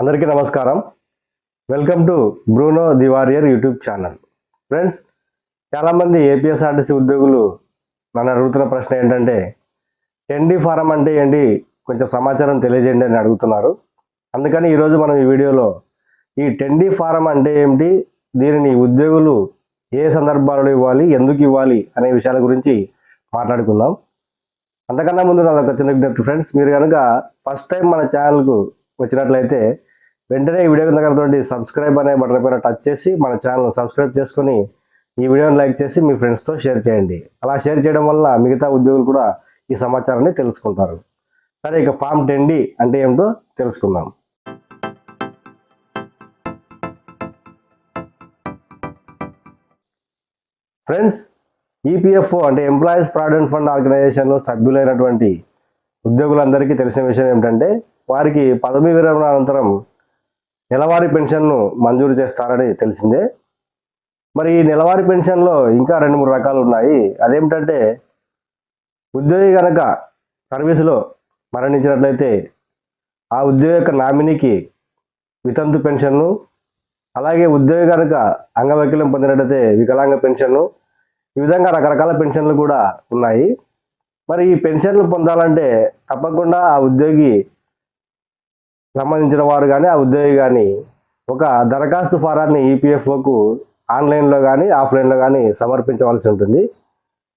అందరికీ నమస్కారం. Welcome to Bruno the warrior YouTube channel friends చాలామంది ఏపీఎస్ఆర్టీసీ ఉద్యోగులు నన్ను అడుగుతున్న ప్రశ్న ఏంటంటే టెండీ ఫారం అంటే ఏంటి? కొంచెం సమాచారం తెలియజేయండి అని అడుగుతున్నారు. అందుకని ఈరోజు మనం ఈ వీడియోలో ఈ టెండీ ఫారం అంటే ఏమిటి దీనిని ఉద్యోగులు ఏ సందర్భాలలో ఇవ్వాలి? ఎందుకు ఇవ్వాలి? అనే విషయాల గురించి మాట్లాడుకుందాం. అంతకన్నా ముందు నాదొక చిన్న విజ్ఞప్తి ఫ్రెండ్స్ మీరు కనుక ఫస్ట్ టైం మన ఛానల్కు వచ్చినట్లయితే వెంటనే ఈ వీడియో కింద సబ్స్క్రైబ్ అనే బటన్ పైన టచ్ చేసి మన ఛానల్ సబ్స్క్రైబ్ చేసుకొని ఈ వీడియోని లైక్ చేసి మీ ఫ్రెండ్స్తో షేర్ చేయండి. అలా షేర్ చేయడం వల్ల మిగతా ఉద్యోగులు కూడా ఈ సమాచారాన్ని తెలుసుకుంటారు. సరే ఇక ఫామ్ టెన్ అంటే ఏమిటో తెలుసుకుందాం. ఫ్రెండ్స్ ఈపీఎఫ్ఓ అంటే ఎంప్లాయీస్ ప్రావిడెంట్ ఫండ్ ఆర్గనైజేషన్లో సభ్యులైనటువంటి ఉద్యోగులందరికీ తెలిసిన విషయం ఏమిటంటే వారికి పదవీ విరమణ అనంతరం నెలవారీ పెన్షన్ను మంజూరు చేస్తారని తెలిసిందే. మరి ఈ నెలవారీ పెన్షన్లో ఇంకా రెండు మూడు రకాలు ఉన్నాయి. అదేమిటంటే ఉద్యోగి కనుక సర్వీసులో మరణించినట్లయితే ఆ ఉద్యోగి యొక్క నామినీకి వితంతు పెన్షన్ను అలాగే ఉద్యోగి కనుక అంగవైకల్యం పొందినట్లయితే వికలాంగ పెన్షన్ను ఈ విధంగా రకరకాల పెన్షన్లు కూడా ఉన్నాయి. మరి ఈ పెన్షన్లు పొందాలంటే తప్పకుండా ఆ ఉద్యోగి సంబంధించిన వారు కానీ ఆ ఉద్యోగి కానీ ఒక దరఖాస్తు ఫారాన్ని ఈపీఎఫ్ఓకు ఆన్లైన్లో కానీ ఆఫ్లైన్లో కానీ సమర్పించవలసి ఉంటుంది.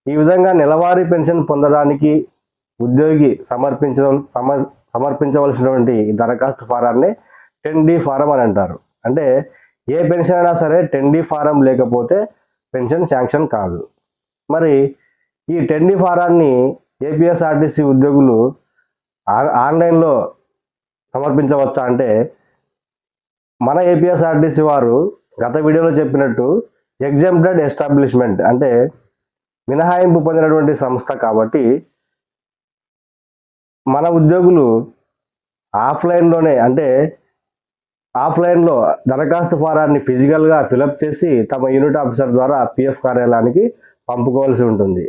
ఈ విధంగా నెలవారీ పెన్షన్ పొందడానికి ఉద్యోగి సమర్పించ సమర్ సమర్పించవలసినటువంటి దరఖాస్తు ఫారాన్ని టెన్ డి ఫారం అని అంటారు. అంటే ఏ పెన్షన్ అయినా సరే టెన్ డి ఫారం లేకపోతే పెన్షన్ శాంక్షన్ కాదు. మరి ఈ టెన్ ఫారాన్ని ఏపీఎస్ఆర్టీసీ ఉద్యోగులు ఆన్లైన్లో సమర్పించవచ్చా అంటే మన ఏపీఎస్ఆర్టీసీ వారు గత వీడియోలో చెప్పినట్టు ఎగ్జామ్టెడ్ ఎస్టాబ్లిష్మెంట్ అంటే మినహాయింపు పొందినటువంటి సంస్థ కాబట్టి మన ఉద్యోగులు ఆఫ్లైన్లోనే అంటే ఆఫ్లైన్లో దరఖాస్తు ఫారాన్ని ఫిజికల్గా ఫిలప్ చేసి తమ యూనిట్ ఆఫీసర్ ద్వారా పిఎఫ్ కార్యాలయానికి పంపుకోవాల్సి ఉంటుంది.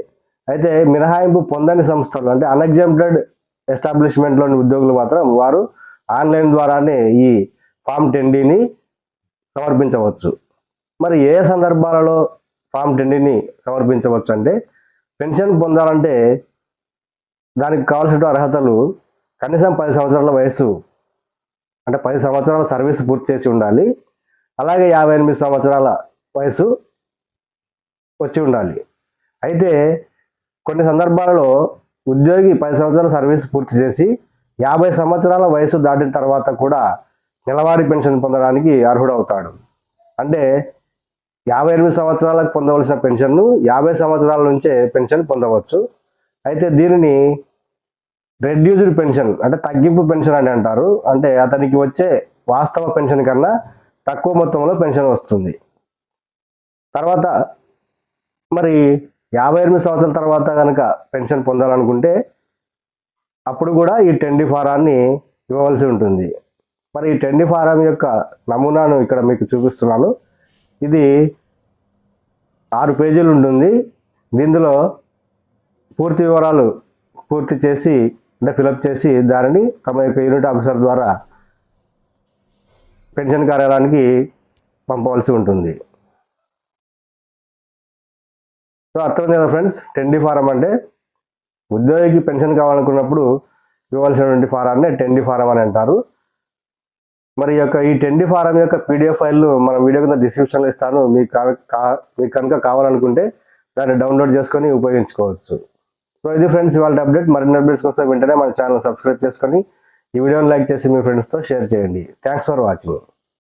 అయితే మినహాయింపు పొందని సంస్థలు అంటే అన్ఎగ్జాంప్టెడ్ ఎస్టాబ్లిష్మెంట్లోని ఉద్యోగులు మాత్రం వారు ఆన్లైన్ ద్వారానే ఈ ఫామ్ టెండీని సమర్పించవచ్చు. మరి ఏ సందర్భాలలో ఫామ్ టెండీని సమర్పించవచ్చు అంటే పెన్షన్ పొందాలంటే దానికి కావాల్సిన అర్హతలు కనీసం పది సంవత్సరాల వయసు అంటే పది సంవత్సరాల సర్వీస్ పూర్తి చేసి ఉండాలి. అలాగే యాభై ఎనిమిది సంవత్సరాల వయసు వచ్చి ఉండాలి. అయితే కొన్ని సందర్భాలలో ఉద్యోగి పది సంవత్సరాల సర్వీస్ పూర్తి చేసి యాభై సంవత్సరాల వయసు దాటిన తర్వాత కూడా నెలవారీ పెన్షన్ పొందడానికి అర్హుడవుతాడు. అంటే యాభై ఎనిమిది సంవత్సరాలకు పొందవలసిన పెన్షన్ను యాభై సంవత్సరాల నుంచే పెన్షన్ పొందవచ్చు. అయితే దీనిని రెడ్యూస్డ్ పెన్షన్ అంటే తగ్గింపు పెన్షన్ అని అంటారు. అంటే అతనికి వచ్చే వాస్తవ పెన్షన్ కన్నా తక్కువ మొత్తంలో పెన్షన్ వస్తుంది. తర్వాత మరి యాభై ఎనిమిది సంవత్సరాల తర్వాత కనుక పెన్షన్ పొందాలనుకుంటే అప్పుడు కూడా ఈ టెండి ఫారాన్ని ఇవ్వవలసి ఉంటుంది. మరి ఈ టెండి ఫారం యొక్క నమూనాను ఇక్కడ మీకు చూపిస్తున్నాను. ఇది ఆరు పేజీలు ఉంటుంది. దీనిలో పూర్తి వివరాలు పూర్తి చేసి అంటే ఫిలప్ చేసి దానిని తమ యొక్క యూనిట్ ఆఫీసర్ ద్వారా పెన్షన్ కార్యాలయానికి పంపవలసి ఉంటుంది. సో అర్థమైంది కదా ఫ్రెండ్స్? టెండి ఫారం అంటే ఉద్యోగికి పెన్షన్ కావాలనుకున్నప్పుడు ఇవ్వాల్సినటువంటి ఫారాన్ని టెండి ఫారం అని అంటారు. మరి ఈ యొక్క ఈ టెండి ఫారం యొక్క పీడిఎఫ్ ఫైల్ మన వీడియో కింద డిస్క్రిప్షన్లో ఇస్తాను. మీకు మీకు కనుక కావాలనుకుంటే దాన్ని డౌన్లోడ్ చేసుకొని ఉపయోగించుకోవచ్చు. సో ఇది ఫ్రెండ్స్ ఇవాళ అప్డేట్. మరిన్ని అప్డేట్స్ కోసం వెంటనే మన ఛానల్ సబ్స్క్రైబ్ చేసుకొని ఈ వీడియోని లైక్ చేసి మీ ఫ్రెండ్స్తో షేర్ చేయండి. Thanks for watching.